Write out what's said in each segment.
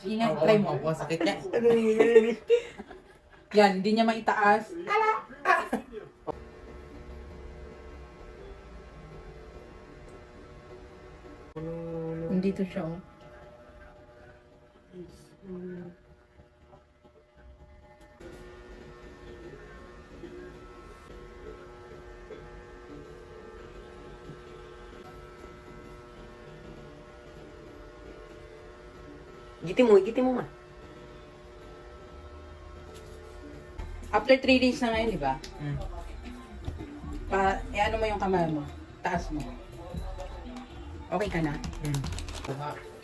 Nga, try mo. Ang sakit niya. Yan, hindi niya maitaas. Nandito siya, oh. Gitin mo, gitin mo man. After 3 days na ngayon, di ba? Hmm. Pa, eh, ano mo yung kamay mo? Taas mo. Okay ka na? Hmm.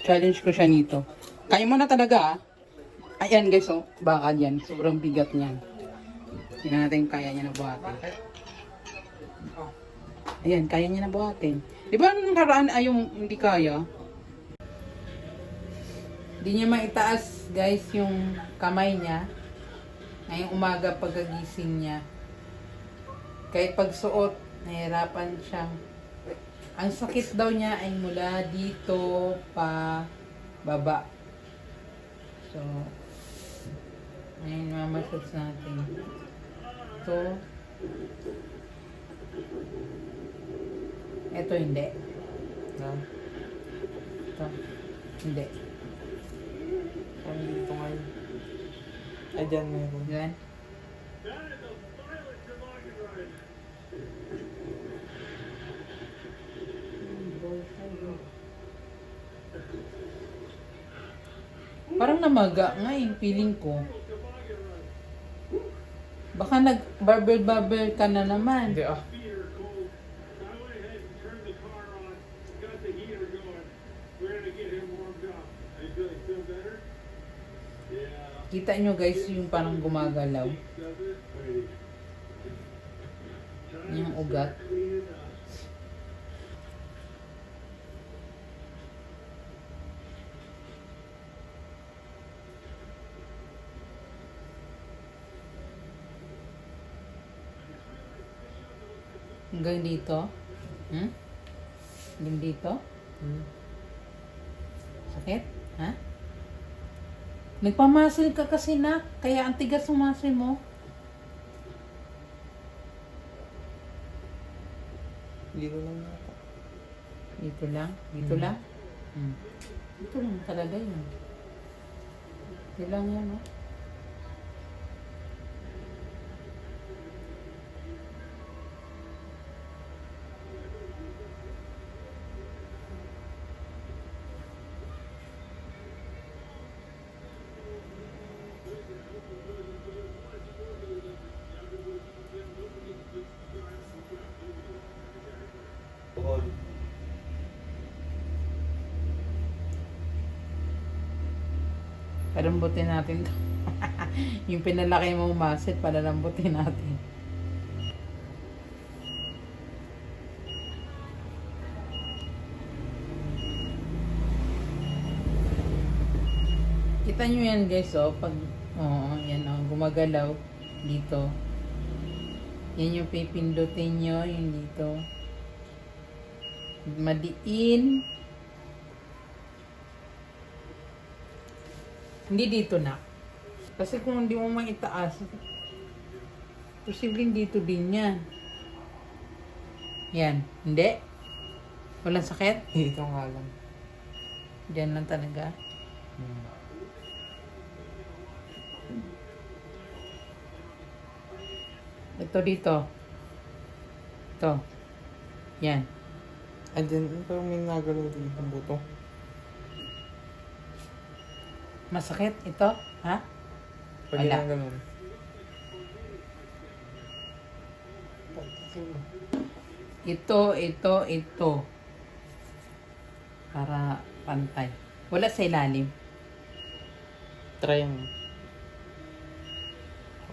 Challenge ko siya nito. Kaya mo na talaga, ah. Ayan guys, oh. Bakal yan. Sobrang bigat niyan. Tingnan natin kung kaya niya na buhatin. Ayan, kaya niya na buhatin. Di ba nung nakaraan ay yung hindi kaya? Hindi niya maitaas guys yung kamay niya. Ngayong umaga pagkagising niya. Kahit pagsuot, nahirapan siyang ang sakit daw niya ay mula dito pa baba. So, ngayon mamassage natin. Ito. Ito hindi. Na. Ito. Hindi. Ano dito ngayon? Ay, dyan meron. Yan. Parang namaga nga yung feeling ko. Baka nag-barbel-barbel ka na naman. Hindi ah. Kita nyo guys yung parang gumagalaw. Yung ugat. Hanggang dito. Hmm? Hanggang dito. Hmm. Sakit? Ha? Nagpamasil ka kasi na, kaya ang tigas ng muscle mo. Dito lang yata. Dito lang, dito Hmm. lang. Hmm. Dito lang talaga yun. Dito lang yan, oh. Palambutin natin to. yung pinalaki mong muscle, palalambutin natin. Kita nyo yan guys, oh. Pag, oh, yan oh, gumagalaw dito. Yan yung pipindutin nyo, yung dito. Madiin. Hindi dito na. Kasi kung hindi mo maitaas, posibleng dito din yan. Yan. Hindi. Walang sakit? Dito nga lang. Diyan lang talaga. Hmm. Ito dito. Ito. Yan. Ay, dyan. Pero may nagalaw dito ang buto. Masakit ito? Ha? Pag Wala. yung ganun. Ito, ito, ito. Para pantay. Wala sa ilalim. Try yung...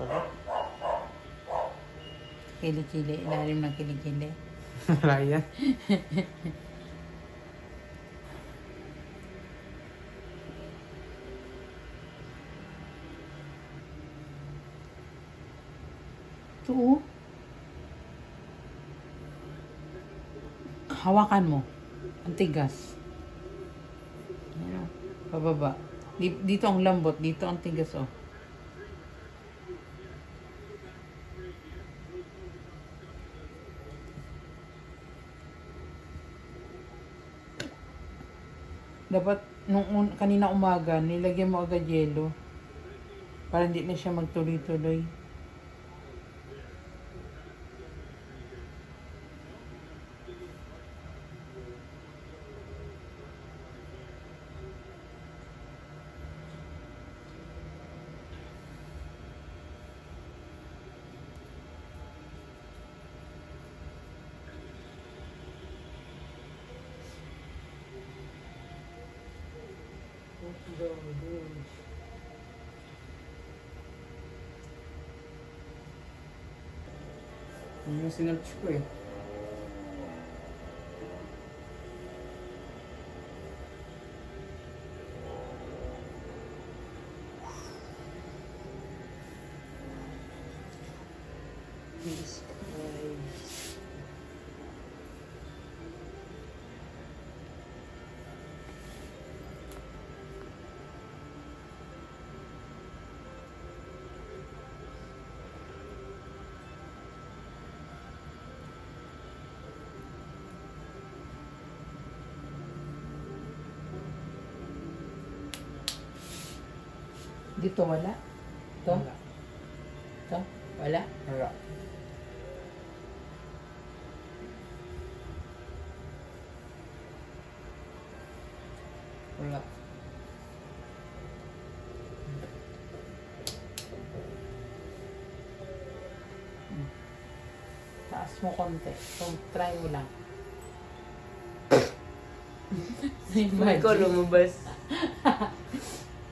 Wala. Kilikili. Ilalim ng kilikili. Wala yan. Ito. Hawakan mo. Ang tigas. Ayan. Pababa. Di- Dito ang lambot, dito ang tigas oh. Dapat nung un- kanina umaga, nilagyan mo agad yelo. Para hindi na siya magtuloy-tuloy. Yun yung sinerch ko eh. Dito wala? Ito? Wala. Ito? Wala? Wala. Wala. Taas mo konti. So, try mo lang. May ko lumabas.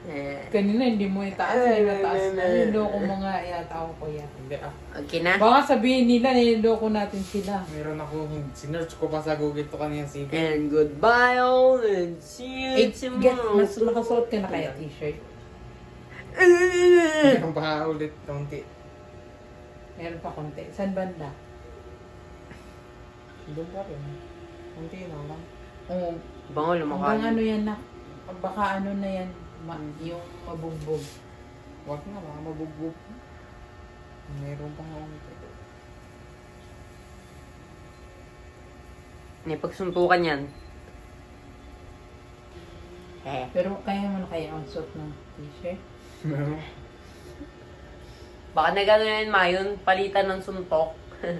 eh, Kanina hindi mo itaas, hindi mo taas. Niloloko mo nga yata ako kuya. Hindi ah. okay na? Baka sabihin nila, niloloko natin sila. Meron ako, sinerch ko pa sa Google to kanina si And goodbye all and see you Eh, get, tomorrow. mas nakasuot ka na kaya t-shirt. Meron pa ulit kaunti. Meron pa konti. Saan banda? Doon pa rin. Kaunti na lang. Oo. Bango Hanggang lumakad. ano yan na, baka ano na yan, ma, yung mabugbog. Huwag na, baka mabugbog. Meron pa kaunti. May pagsuntukan yan. Eh. Pero kaya mo na kaya ang suot ng t-shirt? Baka na gano'n yan, Mayon. Palitan ng suntok.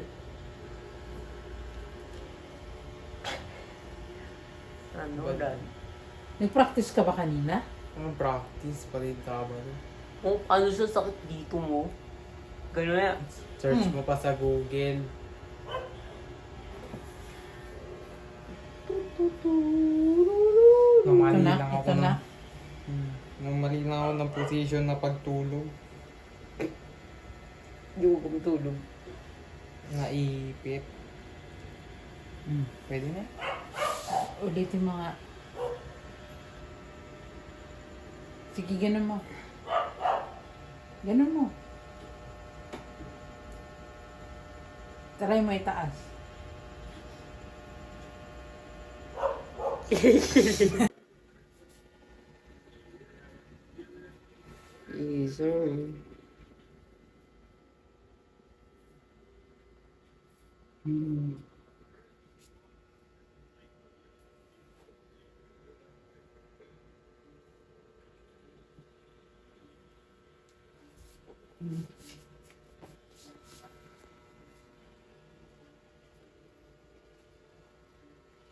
ano Ba- dan? Nag-practice ka ba kanina? Ang practice, palit ka ba? Kung ano sa sakit dito mo. Gano'n yan. Search Hmm. mo pa sa Google. Nung Ito mali na, lang ako ito na. ng, Hmm. Nung mali lang ako ng position na pagtulog. Hindi ko kumutulog. Naipit. Hmm. Pwede na? Ulitin mo nga. Sige, ganun mo. Ganun mo. Try mo itaas. Sir. Hmm.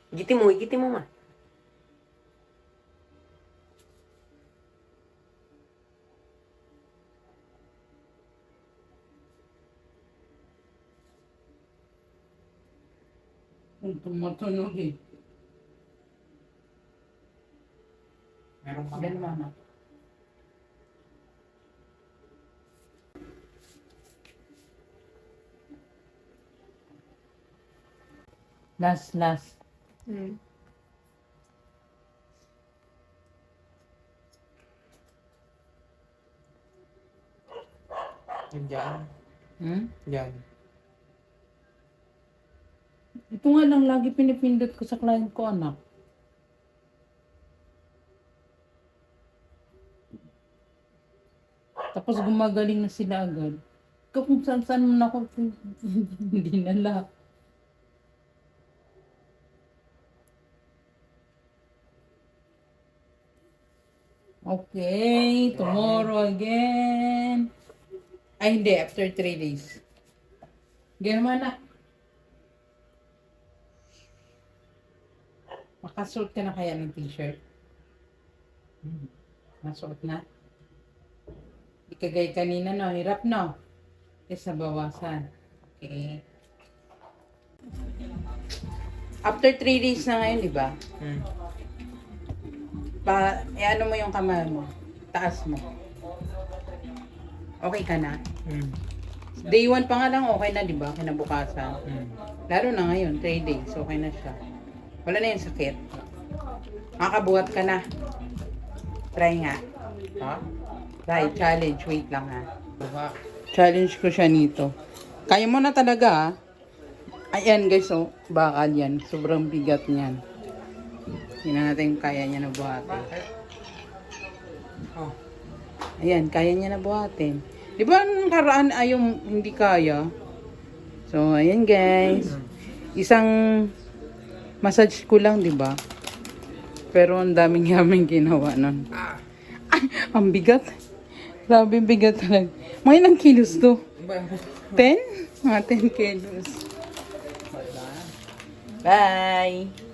Gitim mo, gitim mo nga. Kung tumutunog eh. Meron pa. Ganun mo anak. Last, last. Diyan. Hmm? Diyan. Ito nga lang lagi pinipindot ko sa client ko, anak. Tapos gumagaling na sila agad. Ikaw kung saan saan mo na ako, hindi nala. Okay, tomorrow again. Ay, hindi, after three days. Ganun na. Makasuot ka na kaya ng t-shirt? Hmm. Nasuot na? Di kagay kanina, no? Hirap, no? Kesa bawasan. Okay. After three days na ngayon, di ba? Hmm. Pa, eh, ano mo yung kamay mo? Taas mo. Okay ka na? Hmm. Day one pa nga lang, okay na, di ba? Kinabukasan. Hmm. Lalo na ngayon, 3 days, okay na siya. Wala na yung sakit. Makakabuhat ka na. Try nga. Ha? Try, challenge. Wait lang ha. Challenge ko siya nito. Kaya mo na talaga ha. Ayan guys, oh, bakal yan. Sobrang bigat niyan. Tingnan natin kung kaya niya na buhatin. Oh. Ayan, kaya niya na buhatin. Di ba nung karaan ay yung hindi kaya? So, ayan guys. Isang massage ko lang, di ba? Pero ang daming yaming ginawa nun. Ah. Ay, ang bigat. Grabe, bigat talaga. Mga ilang kilos to? Ba? 10? Mga 10 kilos. Bye!